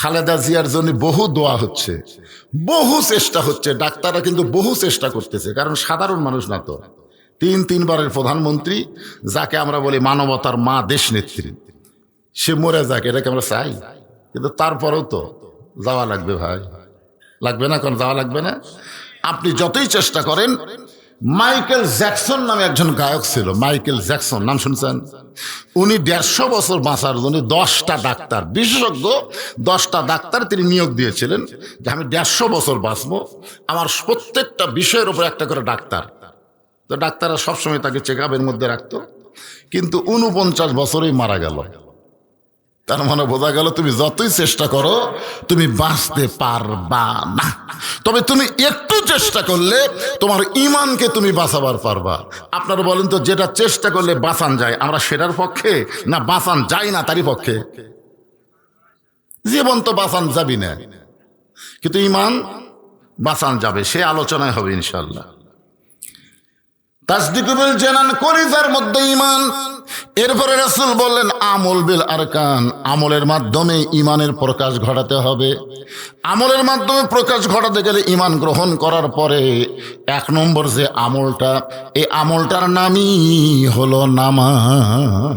খালেদা জিয়ার জন্য বহু দোয়া হচ্ছে, বহু চেষ্টা হচ্ছে, ডাক্তাররা কিন্তু বহু চেষ্টা করতেছে, কারণ সাধারণ মানুষ না তো। তিন, তিনবারের প্রধানমন্ত্রী, যাকে আমরা বলি মানবতার মা দেশ নেত্রী সে মরে যাক, এটাকে আমরা চাই। কিন্তু তারপরেও তো যাওয়া লাগবে ভাই। লাগবে না, কারণ যাওয়া লাগবে না। আপনি যতই চেষ্টা করেন মাইকেল জ্যাকসন নামে একজন গায়ক ছিল, মাইকেল জ্যাকসন, নাম শুনছেন? উনি দেড়শো বছর বাঁচার জন্য দশটা ডাক্তার, বিশেষজ্ঞ, দশটা ডাক্তার তিনি নিয়োগ দিয়েছিলেন যে আমি দেড়শো বছর বাঁচবো, আমার প্রত্যেকটা বিষয়ের উপর একটা করে ডাক্তার। তো ডাক্তাররা সবসময় তাকে চেক আপের মধ্যে রাখতো, কিন্তু উনপঞ্চাশ বছরেই মারা গেল। তার মানে বোঝা গেল তুমি যতই চেষ্টা করো, তুমি বাঁচতে পারবা না। তবে তুমি একটু চেষ্টা করলে তোমার ইমানকে তুমি বাঁচাবার পারবা। আপনারা বলেন তো, যেটা চেষ্টা করলে বাঁচান যায়, আমরা সেটার পক্ষে? না, বাঁচান যায় না তারই পক্ষে? জীবন তো বাঁচান যাবি না। কিন্তু ইমান বাঁচান যাবে, সে আলোচনায় হবে ইনশাল্লাহ তাসদিকুল জানান কলিজার মধ্যে ইমান এরপরে রাসুল বললেন, আমল বিল আরকান, আমলের মাধ্যমে ইমানের প্রকাশ ঘটাতে হবে। আমলের মাধ্যমে প্রকাশ ঘটাতে গেলে ইমান গ্রহণ করার পরে এক নম্বর যে আমলটা, এই আমলটার নামই হলো নামাজ।